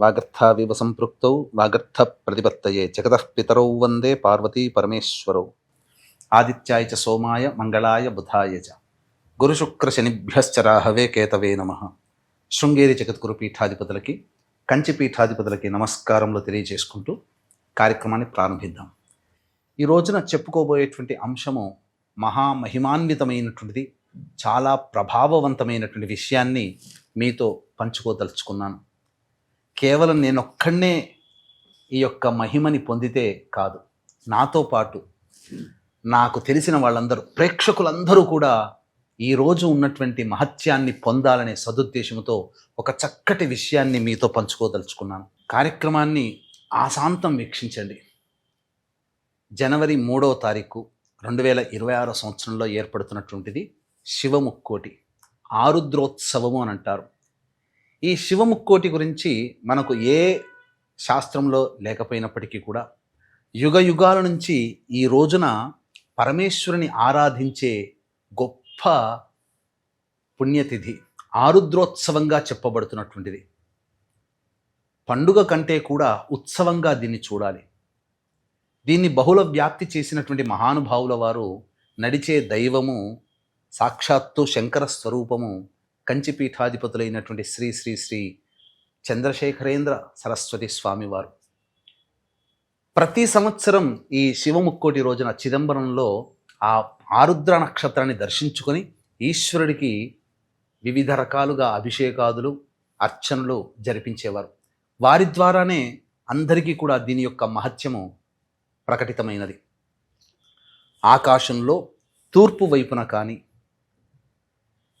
వాగర్థావివ సంపృక్తౌ వాగర్థ ప్రతిపత్తయే జగతః పితరౌ వందే పార్వతీ పరమేశ్వరౌ ఆదిత్యాయ చ సోమాయ మంగళాయ బుధాయ చ గురుశుక్రశనిభ్యశ్చ రాహవే కేతవే నమ శృంగేరి జగద్గురు పీఠాధిపతులకి కంచి పీఠాధిపతులకి నమస్కారములు తెలియజేసుకుంటూ కార్యక్రమాన్ని ప్రారంభిద్దాం. ఈ రోజున చెప్పుకోబోయేటువంటి అంశము మహామహిమాన్వితమైనటువంటిది చాలా ప్రభావవంతమైనటువంటి విషయాన్ని మీతో పంచుకోదలుచుకున్నాను. కేవలం నేనొక్కడనే ఈ యొక్క మహిమని పొందితే కాదు. నాతో పాటు నాకు తెలిసిన వాళ్ళందరూ ప్రేక్షకులందరూ కూడా ఈ రోజు ఉన్నటువంటి మహత్యాన్ని పొందాలనే సదుద్దేశంతో ఒక చక్కటి విషయాన్ని మీతో పంచుకోదలుచుకున్నాను. కార్యక్రమాన్ని ఆశాంతం వీక్షించండి. జనవరి మూడవ తారీఖు రెండు వేల ఇరవై ఆరో సంవత్సరంలో ఏర్పడుతున్నటువంటిది శివముక్కోటి ఆరుద్రోత్సవము అని అంటారు ఈ శివముక్కోటి గురించి మనకు ఏ శాస్త్రంలో లేకపోయినప్పటికీ కూడా యుగ యుగాల నుంచి ఈ రోజున పరమేశ్వరుని ఆరాధించే గొప్ప పుణ్యతిథి ఆరుద్రోత్సవంగా చెప్పబడుతున్నటువంటిది. పండుగ కంటే కూడా ఉత్సవంగా దీన్ని చూడాలి. దీన్ని బహుళ వ్యాప్తి చేసినటువంటి మహానుభావుల వారు నడిచే దైవము సాక్షాత్తు శంకర స్వరూపము కంచిపీఠాధిపతులైనటువంటి శ్రీ శ్రీ శ్రీ చంద్రశేఖరేంద్ర సరస్వతి స్వామివారు. ప్రతి సంవత్సరం ఈ శివముక్కోటి రోజున చిదంబరంలో ఆ ఆరుద్ర నక్షత్రాన్ని దర్శించుకొని ఈశ్వరుడికి వివిధ రకాలుగా అభిషేకాదులు అర్చనలు జరిపించేవారు. వారి ద్వారానే అందరికీ కూడా దీని యొక్క మహత్యము ప్రకటితమైనది. ఆకాశంలో తూర్పు వైపున కానీ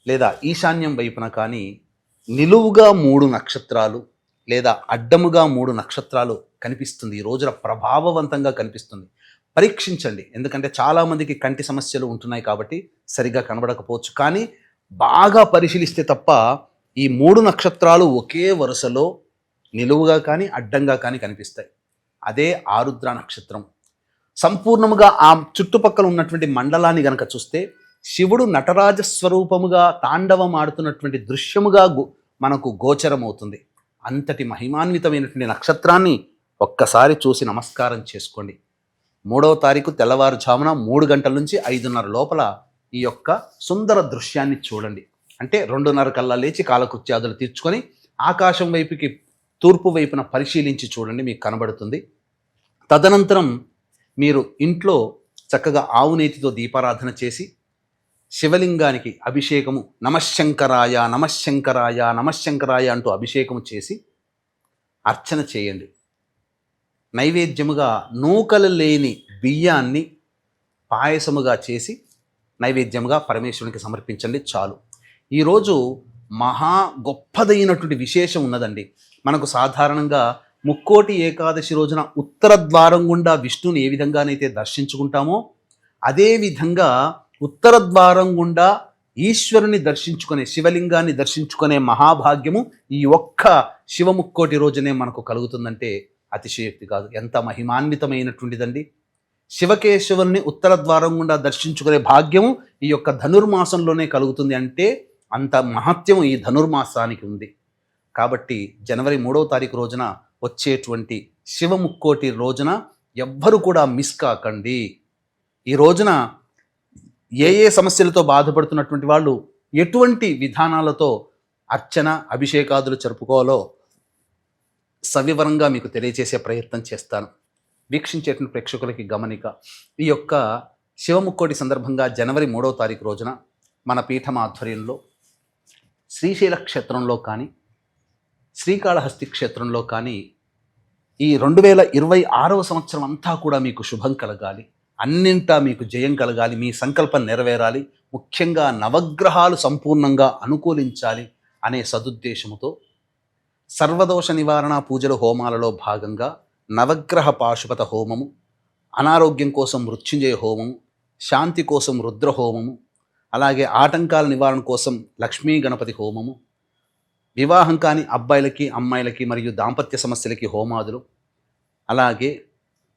లేదా ఈశాన్యం వైపున కానీ నిలువుగా మూడు నక్షత్రాలు లేదా అడ్డముగా మూడు నక్షత్రాలు కనిపిస్తుంది. ఈ రోజున ప్రభావవంతంగా కనిపిస్తుంది. పరీక్షించండి. ఎందుకంటే చాలామందికి కంటి సమస్యలు ఉంటున్నాయి కాబట్టి సరిగ్గా కనబడకపోవచ్చు. కానీ బాగా పరిశీలిస్తే తప్ప ఈ మూడు నక్షత్రాలు ఒకే వరుసలో నిలువుగా కానీ అడ్డంగా కానీ కనిపిస్తాయి. అదే ఆరుద్ర నక్షత్రం. సంపూర్ణముగా ఆ చుట్టుపక్కల ఉన్నటువంటి మండలాన్ని గనక చూస్తే శివుడు నటరాజ స్వరూపముగా తాండవం ఆడుతున్నటువంటి దృశ్యముగా గు- మనకు గోచరమవుతుంది. అంతటి మహిమాన్వితమైనటువంటి నక్షత్రాన్ని ఒక్కసారి చూసి నమస్కారం చేసుకోండి. మూడవ తారీఖు తెల్లవారుజామున మూడు గంటల నుంచి ఐదున్నర లోపల ఈ యొక్క సుందర దృశ్యాన్ని చూడండి. అంటే రెండున్నర కల్లా లేచి కాలకృత్యాదులు తీర్చుకొని ఆకాశం వైపుకి తూర్పు వైపున పరిశీలించి చూడండి మీకు కనబడుతుంది. తదనంతరం మీరు ఇంట్లో చక్కగా ఆవు నేతితో దీపారాధన చేసి శివలింగానికి అభిషేకము నమశంకరాయ నమశంకరాయ నమశంకరాయ అంటూ అభిషేకము చేసి అర్చన చేయండి. నైవేద్యముగా నూకలు లేని బియ్యాన్ని పాయసముగా చేసి నైవేద్యముగా పరమేశ్వరునికి సమర్పించండి చాలు. ఈరోజు మహా గొప్పదైనటువంటి విశేషం ఉన్నదండి. మనకు సాధారణంగా ముక్కోటి ఏకాదశి రోజున ఉత్తర ద్వారం గుండా విష్ణుని ఏ విధంగానైతే దర్శించుకుంటామో అదే విధంగా ఉత్తర ద్వారం గుండా ఈశ్వరుని దర్శించుకునే శివలింగాన్ని దర్శించుకునే మహాభాగ్యము ఈ ఒక్క శివముక్కోటి రోజునే మనకు కలుగుతుందంటే అతిశయోక్తి కాదు. ఎంత మహిమాన్వితమైనటువంటిదండి. శివకేశవుల్ని ఉత్తర ద్వారం గుండా దర్శించుకునే భాగ్యము ఈ యొక్క ధనుర్మాసంలోనే కలుగుతుంది అంటే అంత మహత్యం ఈ ధనుర్మాసానికి ఉంది. కాబట్టి జనవరి మూడవ తారీఖు రోజున వచ్చేటువంటి శివముక్కోటి రోజున ఎవ్వరు కూడా మిస్ కాకండి. ఈ రోజున ఏ ఏ సమస్యలతో బాధపడుతున్నటువంటి వాళ్ళు ఎటువంటి విధానాలతో అర్చన అభిషేకాదులు జరుపుకోవాలో సవివరంగా మీకు తెలియజేసే ప్రయత్నం చేస్తాను. వీక్షించేటువంటి ప్రేక్షకులకి గమనిక ఈ యొక్క శివముక్కోటి సందర్భంగా జనవరి మూడవ తారీఖు రోజున మన పీఠం ఆధ్వర్యంలో శ్రీశైల క్షేత్రంలో కానీ శ్రీకాళహస్తి క్షేత్రంలో కానీ ఈ రెండు వేల ఇరవై ఆరవ సంవత్సరం అంతా కూడా మీకు శుభం కలగాలి. అన్నింటా మీకు జయం కలగాలి మీ సంకల్పం నెరవేరాలి ముఖ్యంగా నవగ్రహాలు సంపూర్ణంగా అనుకూలించాలి అనే సదుద్దేశముతో సర్వదోష నివారణ పూజల హోమాలలో భాగంగా నవగ్రహ పాశుపత హోమము అనారోగ్యం కోసం మృత్యుంజయ హోమము శాంతి కోసం రుద్ర హోమము అలాగే ఆటంకాల నివారణ కోసం లక్ష్మీ గణపతి హోమము వివాహం కాని అబ్బాయిలకి అమ్మాయిలకి మరియు దాంపత్య సమస్యలకి హోమాదులు అలాగే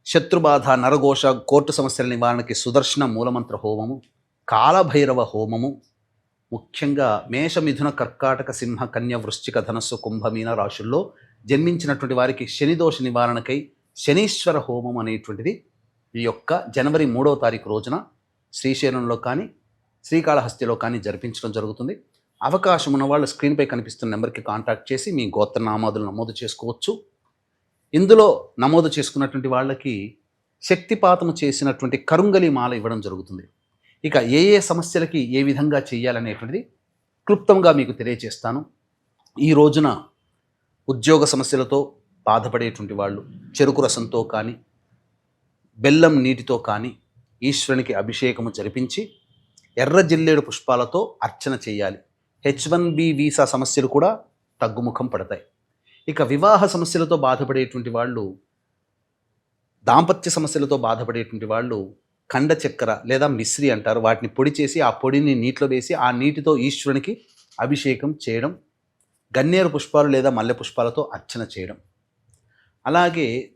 శత్రుబాధ నరఘోష కోర్టు సమస్యల నివారణకి సుదర్శన మూలమంత్ర హోమము కాలభైరవ హోమము ముఖ్యంగా మేషమిథున కర్కాటక సింహ కన్య వృశ్చిక ధనస్సు కుంభమీన రాశుల్లో జన్మించినటువంటి వారికి శనిదోష నివారణకై శనీశ్వర హోమం అనేటువంటిది ఈ యొక్క జనవరి మూడవ తారీఖు రోజున శ్రీశైలంలో కానీ శ్రీకాళహస్తిలో కానీ జరిపించడం జరుగుతుంది. అవకాశం ఉన్న వాళ్ళు స్క్రీన్పై కనిపిస్తున్న నెంబర్కి కాంటాక్ట్ చేసి మీ గోత్ర నామాదులు నమోదు చేసుకోవచ్చు. ఇందులో నమోదు చేసుకున్నటువంటి వాళ్ళకి శక్తిపాతము చేసినటువంటి కరుంగలి మాల ఇవ్వడం జరుగుతుంది. ఇక ఏ ఏ సమస్యలకి ఏ విధంగా చేయాలనేటువంటిది క్లుప్తంగా మీకు తెలియజేస్తాను. ఈ రోజున ఉద్యోగ సమస్యలతో బాధపడేటువంటి వాళ్ళు చెరుకు రసంతో కానీ బెల్లం నీటితో కానీ ఈశ్వరునికి అభిషేకము జరిపించి ఎర్ర జిల్లేడు పుష్పాలతో అర్చన చేయాలి. హెచ్ వన్ బి వీసా సమస్యలు కూడా తగ్గుముఖం పడతాయి. ఇక వివాహ సమస్యలతో బాధపడేటువంటి వాళ్ళు దాంపత్య సమస్యలతో బాధపడేటువంటి వాళ్ళు కండ చక్కెర లేదా మిశ్రి అంటారు. వాటిని పొడి చేసి ఆ పొడిని నీటిలో వేసి ఆ నీటితో ఈశ్వరునికి అభిషేకం చేయడం గన్నేరు పుష్పాలు లేదా మల్లె పుష్పాలతో అర్చన చేయడం. అలాగే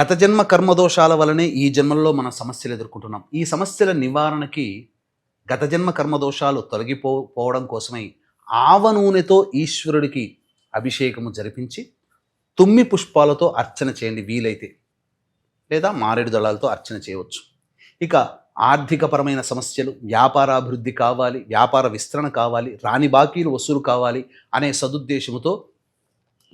గత జన్మ కర్మదోషాల వలనే ఈ జన్మల్లో మనం సమస్యలు ఎదుర్కొంటున్నాం. ఈ సమస్యల నివారణకి గత జన్మ కర్మదోషాలు తొలగిపో పోవడం కోసమై ఆవ నూనెతో ఈశ్వరుడికి అభిషేకము జరిపించి తుమ్మి పుష్పాలతో అర్చన చేయండి వీలైతే. లేదా మారేడు దళాలతో అర్చన చేయవచ్చు. ఇక ఆర్థికపరమైన సమస్యలు వ్యాపారాభివృద్ధి కావాలి వ్యాపార విస్తరణ కావాలి రాని బాకీలు వసూలు కావాలి అనే సదుద్దేశముతో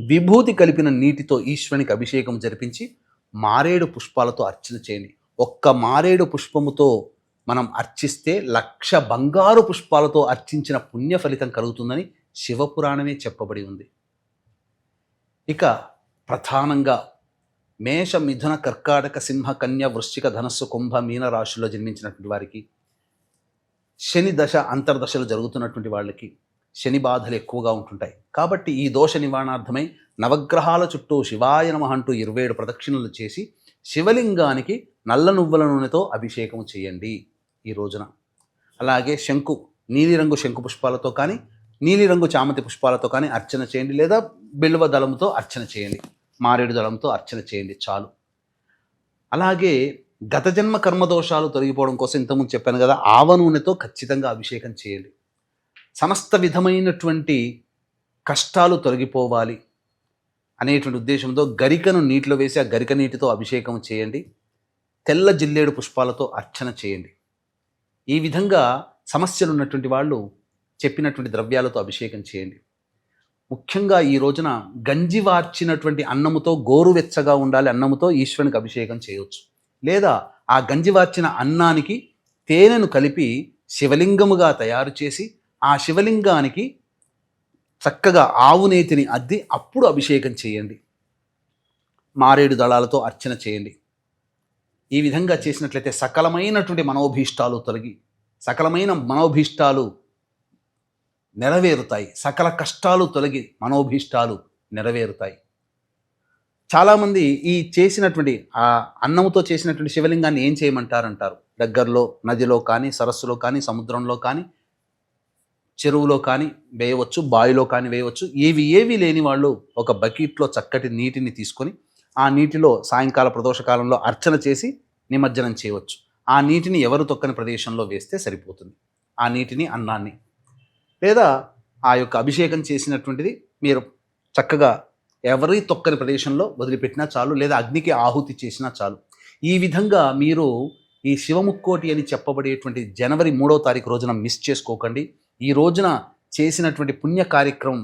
విభూతి కలిపిన నీటితో ఈశ్వరునికి అభిషేకం జరిపించి మారేడు పుష్పాలతో అర్చన చేయండి. ఒక్క మారేడు పుష్పముతో మనం అర్చిస్తే లక్ష బంగారు పుష్పాలతో అర్చించిన పుణ్య ఫలితం కలుగుతుందని శివపురాణమే చెప్పబడి ఉంది. ఇక ప్రధానంగా మేష మిథున కర్కాటక సింహ కన్య వృశ్చిక ధనస్సు కుంభ మీన రాశుల్లో జన్మించినటువంటి వారికి శని దశ అంతర్దశలు జరుగుతున్నటువంటి వాళ్ళకి శని బాధలు ఎక్కువగా ఉంటుంటాయి. కాబట్టి ఈ దోష నివారణార్థమై నవగ్రహాల చుట్టూ శివాయ నమః అంటూ ఇరవై ఏడు ప్రదక్షిణలు చేసి శివలింగానికి నల్ల నువ్వుల నూనెతో అభిషేకం చేయండి ఈ రోజున. అలాగే శంకు నీలిరంగు శంకు పుష్పాలతో కానీ నీలిరంగు చామంతి పుష్పాలతో కానీ అర్చన చేయండి లేదా బిల్వ దళంతో అర్చన చేయండి మారేడు దళంతో అర్చన చేయండి చాలు. అలాగే గత జన్మ కర్మదోషాలు తొలగిపోవడం కోసం ఇంతకుముందు చెప్పాను కదా ఆవ నూనెతో ఖచ్చితంగా అభిషేకం చేయండి. సమస్త విధమైనటువంటి కష్టాలు తొలగిపోవాలి అనేటువంటి ఉద్దేశంతో గరికను నీటిలో వేసి ఆ గరిక నీటితో అభిషేకం చేయండి తెల్ల జిల్లేడు పుష్పాలతో అర్చన చేయండి. ఈ విధంగా సమస్యలు ఉన్నటువంటి వాళ్ళు చెప్పినటువంటి ద్రవ్యాలతో అభిషేకం చేయండి. ముఖ్యంగా ఈ రోజున గంజి వార్చినటువంటి అన్నముతో గోరువెచ్చగా ఉండాలి అన్నముతో ఈశ్వరునికి అభిషేకం చేయవచ్చు లేదా ఆ గంజి వార్చిన అన్నానికి తేనెను కలిపి శివలింగముగా తయారు చేసి ఆ శివలింగానికి చక్కగా ఆవు నేతిని అద్ది అప్పుడు అభిషేకం చేయండి. మారేడు దళాలతో అర్చన చేయండి. ఈ విధంగా చేసినట్లయితే సకలమైనటువంటి మనోభీష్టాలు తొలగి సకలమైన మనోభీష్టాలు నెరవేరుతాయి. సకల కష్టాలు తొలగి మనోభీష్టాలు నెరవేరుతాయి. చాలామంది ఈ చేసినటువంటి ఆ అన్నముతో చేసినటువంటి శివలింగాన్ని ఏం చేయమంటారంటారు? దగ్గరలో నదిలో కానీ సరస్సులో కానీ సముద్రంలో కానీ చెరువులో కానీ వేయవచ్చు బావిలో కానీ వేయవచ్చు. ఏవి ఏవి లేని వాళ్ళు ఒక బకెట్లో చక్కటి నీటిని తీసుకొని ఆ నీటిలో సాయంకాల ప్రదోషకాలంలో అర్చన చేసి నిమజ్జనం చేయవచ్చు. ఆ నీటిని ఎవరు తొక్కని ప్రదేశంలో వేస్తే సరిపోతుంది. ఆ నీటిని అన్నాన్ని లేదా ఆ యొక్క అభిషేకం చేసినటువంటిది మీరు చక్కగా ఎవరి తొక్కని ప్రదేశంలో వదిలిపెట్టినా చాలు లేదా అగ్నికి ఆహుతి చేసినా చాలు. ఈ విధంగా మీరు ఈ శివముక్కోటి అని చెప్పబడేటువంటి జనవరి మూడో తారీఖు రోజున మిస్ చేసుకోకండి. ఈ రోజున చేసినటువంటి పుణ్య కార్యక్రమం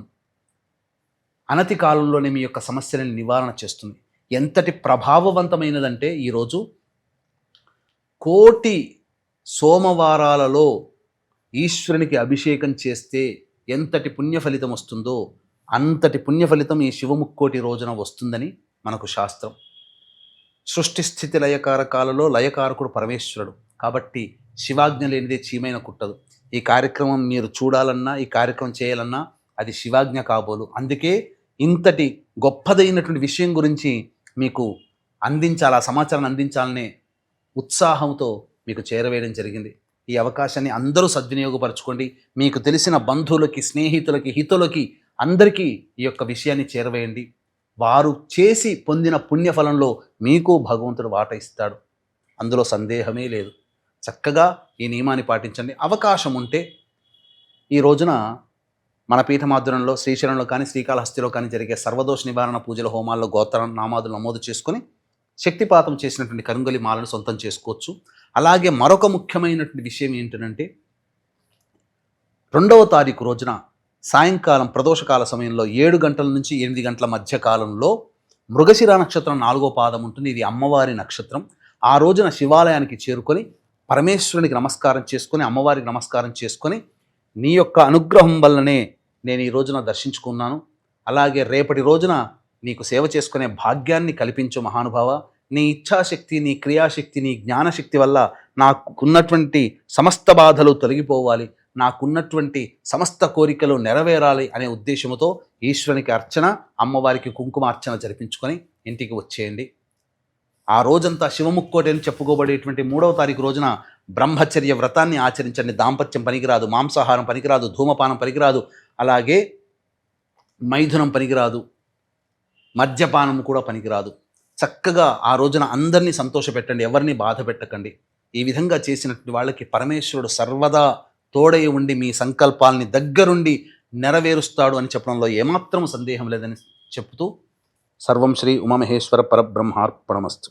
అనతి కాలంలోనే మీ యొక్క సమస్యలను నివారణ చేస్తుంది. ఎంతటి ప్రభావవంతమైనదంటే ఈరోజు కోటి సోమవారాలలో ఈశ్వరునికి అభిషేకం చేస్తే ఎంతటి పుణ్య ఫలితం వస్తుందో అంతటి పుణ్య ఫలితం ఈ శివముక్కోటి రోజున వస్తుందని మనకు శాస్త్రం. సృష్టి స్థితి లయకారకాలలో లయకారకుడు పరమేశ్వరుడు. కాబట్టి శివాజ్ఞ లేనిదే చీమైన కుట్టదు. ఈ కార్యక్రమం మీరు చూడాలన్నా ఈ కార్యక్రమం చేయాలన్నా అది శివాజ్ఞ కాబోలు. అందుకే ఇంతటి గొప్పదైనటువంటి విషయం గురించి మీకు అందించాలి ఆ సమాచారాన్ని అందించాలనే ఉత్సాహంతో మీకు చేరవేయడం జరిగింది. ఈ అవకాశాన్ని అందరూ సద్వినియోగపరచుకోండి. మీకు తెలిసిన బంధువులకి స్నేహితులకి హితులకి అందరికీ ఈ యొక్క విషయాన్ని చేరవేయండి. వారు చేసి పొందిన పుణ్యఫలంలో మీకు భగవంతుడు వాట ఇస్తాడు. అందులో సందేహమే లేదు. చక్కగా ఈ నియమాన్ని పాటించండి. అవకాశం ఉంటే ఈ రోజున మన పీఠమాధురంలో శ్రీశైలంలో కానీ శ్రీకాళహస్తిలో కానీ జరిగే సర్వదోష నివారణ పూజల హోమాల్లో గోత్ర నామాదులు నమోదు చేసుకొని శక్తిపాతం చేసినటువంటి కరుంగలి మాలను సొంతం చేసుకోవచ్చు. అలాగే మరొక ముఖ్యమైనటువంటి విషయం ఏంటంటే రెండవ తారీఖు రోజున సాయంకాలం ప్రదోషకాల సమయంలో ఏడు గంటల నుంచి ఎనిమిది గంటల మధ్య కాలంలో మృగశిర నక్షత్రం నాలుగో పాదం ఉంటుంది. ఇది అమ్మవారి నక్షత్రం. ఆ రోజున శివాలయానికి చేరుకొని పరమేశ్వరునికి నమస్కారం చేసుకొని అమ్మవారికి నమస్కారం చేసుకొని నీ యొక్క అనుగ్రహం వల్లనే నేను ఈ రోజున దర్శించుకున్నాను. అలాగే రేపటి రోజున నీకు సేవ చేసుకునే భాగ్యాన్ని కల్పించు మహానుభావ. నీ ఇచ్ఛాశక్తి నీ క్రియాశక్తి నీ జ్ఞానశక్తి వల్ల నాకున్నటువంటి సమస్త బాధలు తొలగిపోవాలి నాకున్నటువంటి సమస్త కోరికలు నెరవేరాలి అనే ఉద్దేశంతో ఈశ్వరునికి అర్చన అమ్మవారికి కుంకుమ అర్చన జరిపించుకొని ఇంటికి వచ్చేయండి. ఆ రోజంతా శివముక్కోటి అని చెప్పుకోబడేటువంటి మూడవ తారీఖు రోజున బ్రహ్మచర్య వ్రతాన్ని ఆచరించండి. దాంపత్యం పనికిరాదు మాంసాహారం పనికిరాదు ధూమపానం పనికిరాదు అలాగే మైథునం పనికిరాదు మద్యపానం కూడా పనికిరాదు. చక్కగా ఆ రోజున అందరినీ సంతోషపెట్టండి ఎవరిని బాధ పెట్టకండి. ఈ విధంగా చేసినటువంటి వాళ్ళకి పరమేశ్వరుడు సర్వదా తోడై ఉండి మీ సంకల్పాల్ని దగ్గరుండి నెరవేరుస్తాడు అని చెప్పడంలో ఏమాత్రం సందేహం లేదని చెప్తూ సర్వం శ్రీ ఉమామహేశ్వర పరబ్రహ్మార్పణమస్తు.